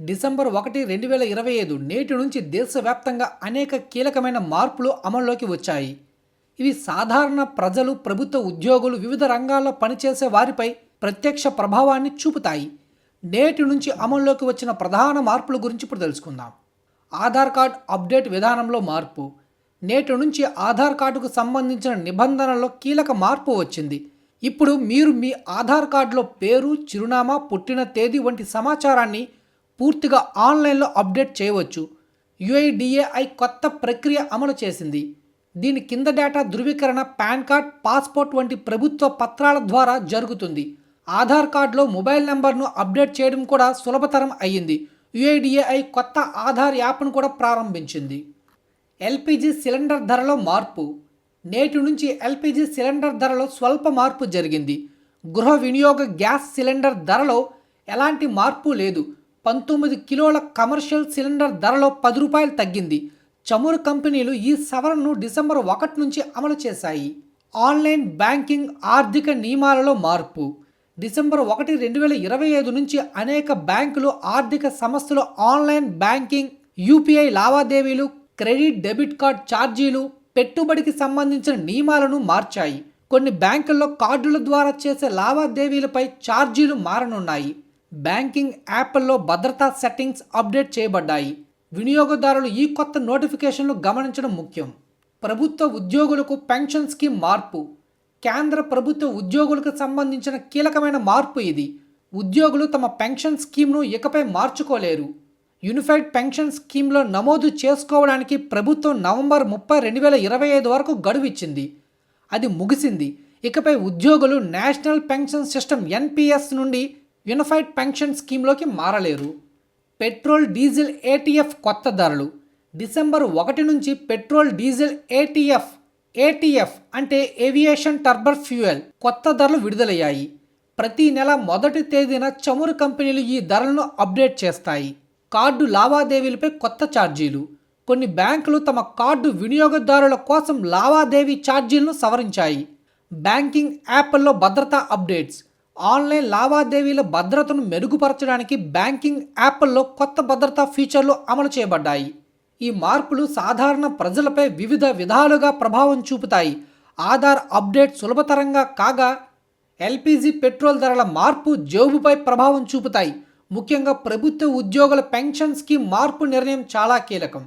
December ఒకటి రెండు వేల ఇరవై ఐదు నేటి నుంచి దేశవ్యాప్తంగా అనేక కీలకమైన మార్పులు అమల్లోకి వచ్చాయి. ఇవి సాధారణ ప్రజలు ప్రభుత్వ ఉద్యోగులు వివిధ రంగాల్లో పనిచేసే వారిపై ప్రత్యక్ష ప్రభావాన్ని చూపుతాయి. నేటి నుంచి అమల్లోకి వచ్చిన ప్రధాన మార్పుల గురించి ఇప్పుడు తెలుసుకుందాం. ఆధార్ కార్డ్ అప్డేట్ విధానంలో మార్పు. నేటి నుంచి ఆధార్ కార్డుకు సంబంధించిన నిబంధనల్లో కీలక మార్పు వచ్చింది. ఇప్పుడు మీరు మీ ఆధార్ కార్డులో పేరు చిరునామా పుట్టిన తేదీ వంటి సమాచారాన్ని పూర్తిగా ఆన్లైన్లో అప్డేట్ చేయవచ్చు. యుఐడిఏఐ కొత్త ప్రక్రియ అమలు చేసింది. దీని కింద డేటా ధృవీకరణ పాన్ కార్డ్ పాస్పోర్ట్ వంటి ప్రభుత్వ పత్రాల ద్వారా జరుగుతుంది. ఆధార్ కార్డులో మొబైల్ నెంబర్ను అప్డేట్ చేయడం కూడా సులభతరం అయ్యింది. యుఐడిఏఐ కొత్త ఆధార్ యాప్ను కూడా ప్రారంభించింది. ఎల్పిజి సిలిండర్ ధరలో మార్పు. నేటి నుంచి ఎల్పిజి సిలిండర్ ధరలో స్వల్ప మార్పు జరిగింది. గృహ వినియోగ గ్యాస్ సిలిండర్ ధరలో ఎలాంటి మార్పు లేదు. పంతొమ్మిది కిలోల కమర్షియల్ సిలిండర్ ధరలో పది రూపాయలు తగ్గింది. చమురు కంపెనీలు ఈ సవరణను డిసెంబర్ ఒకటి నుంచి అమలు చేశాయి. ఆన్లైన్ బ్యాంకింగ్ ఆర్థిక నియమాలలో మార్పు. డిసెంబర్ ఒకటి రెండు వేల ఇరవై ఐదు నుంచి అనేక బ్యాంకులు ఆర్థిక సంస్థలు ఆన్లైన్ బ్యాంకింగ్ యూపీఐ లావాదేవీలు క్రెడిట్ డెబిట్ కార్డ్ ఛార్జీలు పెట్టుబడికి సంబంధించిన నియమాలను మార్చాయి. కొన్ని బ్యాంకుల్లో కార్డుల ద్వారా చేసే లావాదేవీలపై ఛార్జీలు మారనున్నాయి. బ్యాంకింగ్ యాప్ల్లో భద్రతా సెట్టింగ్స్ అప్డేట్ చేయబడ్డాయి. వినియోగదారులు ఈ కొత్త నోటిఫికేషన్లు గమనించడం ముఖ్యం. ప్రభుత్వ ఉద్యోగులకు పెన్షన్ స్కీమ్ మార్పు. కేంద్ర ప్రభుత్వ ఉద్యోగులకు సంబంధించిన కీలకమైన మార్పు ఇది. ఉద్యోగులు తమ పెన్షన్ స్కీమ్ను ఇకపై మార్చుకోలేరు. యూనిఫైడ్ పెన్షన్ స్కీమ్లో నమోదు చేసుకోవడానికి ప్రభుత్వం నవంబర్ ముప్పై రెండు వేల ఇరవై ఐదు వరకు గడువు ఇచ్చింది. అది ముగిసింది. ఇకపై ఉద్యోగులు నేషనల్ పెన్షన్ సిస్టమ్ ఎన్పిఎస్ నుండి యూనిఫైడ్ పెన్షన్ స్కీమ్లోకి మారలేరు. పెట్రోల్ డీజిల్ ఏటీఎఫ్ కొత్త ధరలు. డిసెంబర్ ఒకటి నుంచి పెట్రోల్ డీజిల్ ఏటీఎఫ్ ఏటీఎఫ్ అంటే ఏవియేషన్ టర్బర్ ఫ్యూయల్ కొత్త ధరలు విడుదలయ్యాయి. ప్రతి నెల మొదటి తేదీన చమురు కంపెనీలు ఈ ధరలను అప్డేట్ చేస్తాయి. కార్డు లావాదేవీలపై కొత్త ఛార్జీలు. కొన్ని బ్యాంకులు తమ కార్డు వినియోగదారుల కోసం లావాదేవీ ఛార్జీలను సవరించాయి. బ్యాంకింగ్ యాప్ల్లో భద్రతా అప్డేట్స్. ఆన్లైన్ లావాదేవీల భద్రతను మెరుగుపరచడానికి బ్యాంకింగ్ యాప్ల్లో కొత్త భద్రతా ఫీచర్లు అమలు చేయబడ్డాయి. ఈ మార్పులు సాధారణ ప్రజలపై వివిధ విధాలుగా ప్రభావం చూపుతాయి. ఆధార్ అప్డేట్ సులభతరంగా కాగా ఎల్పిజి పెట్రోల్ ధరల మార్పు జేబుపై ప్రభావం చూపుతాయి. ముఖ్యంగా ప్రభుత్వ ఉద్యోగుల పెన్షన్ స్కీమ్ మార్పు నిర్ణయం చాలా కీలకం.